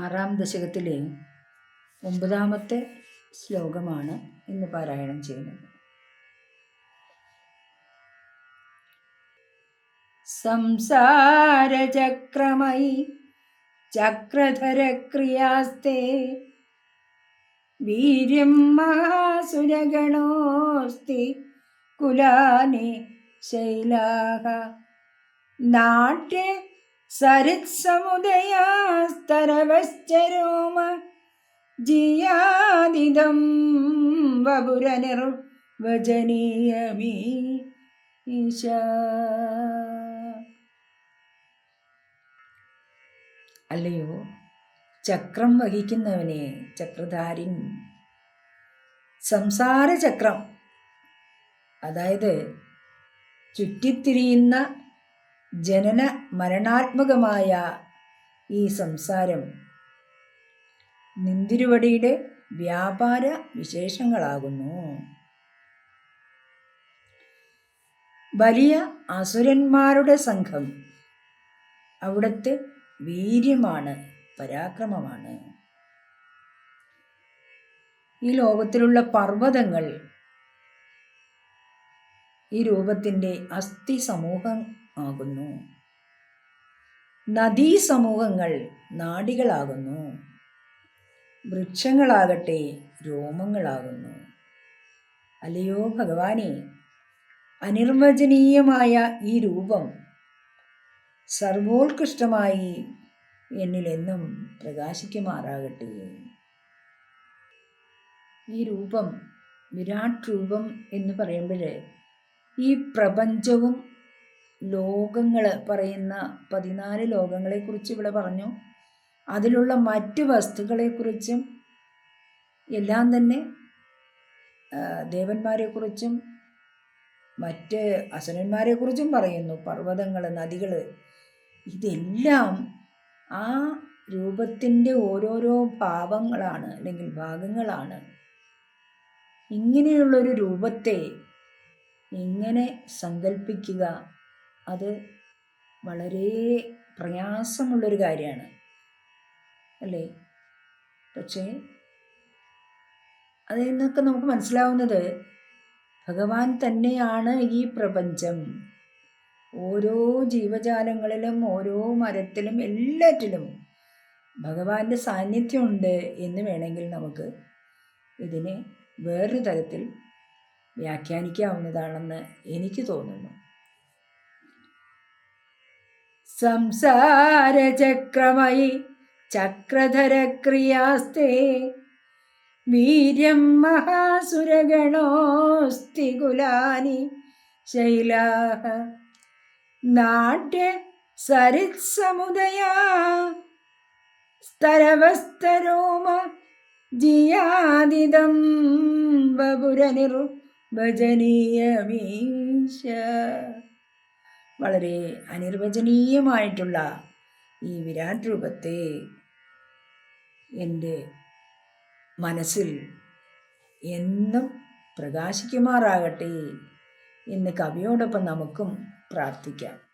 ആറാം ദശകത്തിലെ ഒമ്പതാമത്തെ ശ്ലോകമാണ് ഇന്ന് പാരായണം ചെയ്യുന്നത്. സംസാരചക്രമയി ചക്രധരക്രിയാസ്തേ വീര്യം മഹാസുരഗണോസ്തി കുലാനി ശൈലാഹ നാട്യ സരിത്സമുദയാസ്തരവശ്ചരോമ ജിയാദിദം വപുരനിർവചനീയമീ ഈശ. അല്ലയോ ചക്രം വഹിക്കുന്നവനെ ചക്രധാരി സംസാരചക്രം അതായത് ചുറ്റിത്തിരിയുന്ന ജനന മരണാത്മകമായ ഈ സംസാരം നിന്തിരുവടിയുടെ വ്യാപാര വിശേഷങ്ങളാകുന്നു. വലിയ അസുരന്മാരുടെ സംഘം അവിടുത്തെ വീര്യമാണ് പരാക്രമമാണ്. ഈ ലോകത്തിലുള്ള പർവതങ്ങൾ ഈ രൂപത്തിന്റെ അസ്ഥി സമൂഹം ആകുന്നു. നദീസമൂഹങ്ങൾ നാടികളാകുന്നു. വൃക്ഷങ്ങളാകട്ടെ രോമങ്ങളാകുന്നു. അല്ലയോ ഭഗവാനെ അനിർവചനീയമായ ഈ രൂപം സർവോത്കൃഷ്ടമായി എന്നിലെന്നും പ്രകാശിക്കുമാറാകട്ടെ. ഈ രൂപം വിരാട് രൂപം എന്ന് പറയുമ്പോൾ ഈ പ്രപഞ്ചവും ലോകങ്ങൾ പറയുന്ന പതിനാല് ലോകങ്ങളെക്കുറിച്ച് ഇവിടെ പറഞ്ഞു. അതിലുള്ള മറ്റ് വസ്തുക്കളെക്കുറിച്ചും എല്ലാം തന്നെ ദേവന്മാരെക്കുറിച്ചും മറ്റ് അസുരന്മാരെക്കുറിച്ചും പറയുന്നു. പർവതങ്ങൾ നദികൾ ഇതെല്ലാം ആ രൂപത്തിന്റെ ഓരോരോ ഭാവങ്ങളാണ് അല്ലെങ്കിൽ ഭാഗങ്ങളാണ്. ഇങ്ങനെയുള്ളൊരു രൂപത്തെ എങ്ങനെ സങ്കല്പിക്കുക അത് വളരെ പ്രയാസമുള്ളൊരു കാര്യമാണ്. അല്ലേ? പക്ഷേ അതിൽ നിന്നൊക്കെ നമുക്ക് മനസ്സിലാവുന്നത് ഭഗവാൻ തന്നെയാണ് ഈ പ്രപഞ്ചം. ഓരോ ജീവജാലങ്ങളിലും ഓരോ മരത്തിലും എല്ലാറ്റിലും ഭഗവാന്റെ സാന്നിധ്യമുണ്ട് എന്ന് വേണമെങ്കിൽ നമുക്ക് ഇതിനെ വേറൊരു തരത്തിൽ വ്യാഖ്യാനിക്കാവുന്നതാണെന്ന് എനിക്ക് തോന്നുന്നു. സംസാരചക്രമയി ചക്രധരക്രിയാസ്തേ. വീര്യം മഹാസുരഗണോസ്തി കുലാനി ശൈലാഹ. നാട്യ സരിത്സമുദയാ സ്തരവസ്തരോമ ജിയാദിദം ഭജനീയമീശ വളരെ അനിർവചനീയമായിട്ടുള്ള ഈ വിരാട് രൂപത്തെ എന്റെ മനസ്സിൽ എന്നും പ്രകാശിക്കുമാറാകട്ടെ എന്ന് കവിയോടൊപ്പം നമുക്കും പ്രാർത്ഥിക്കാം.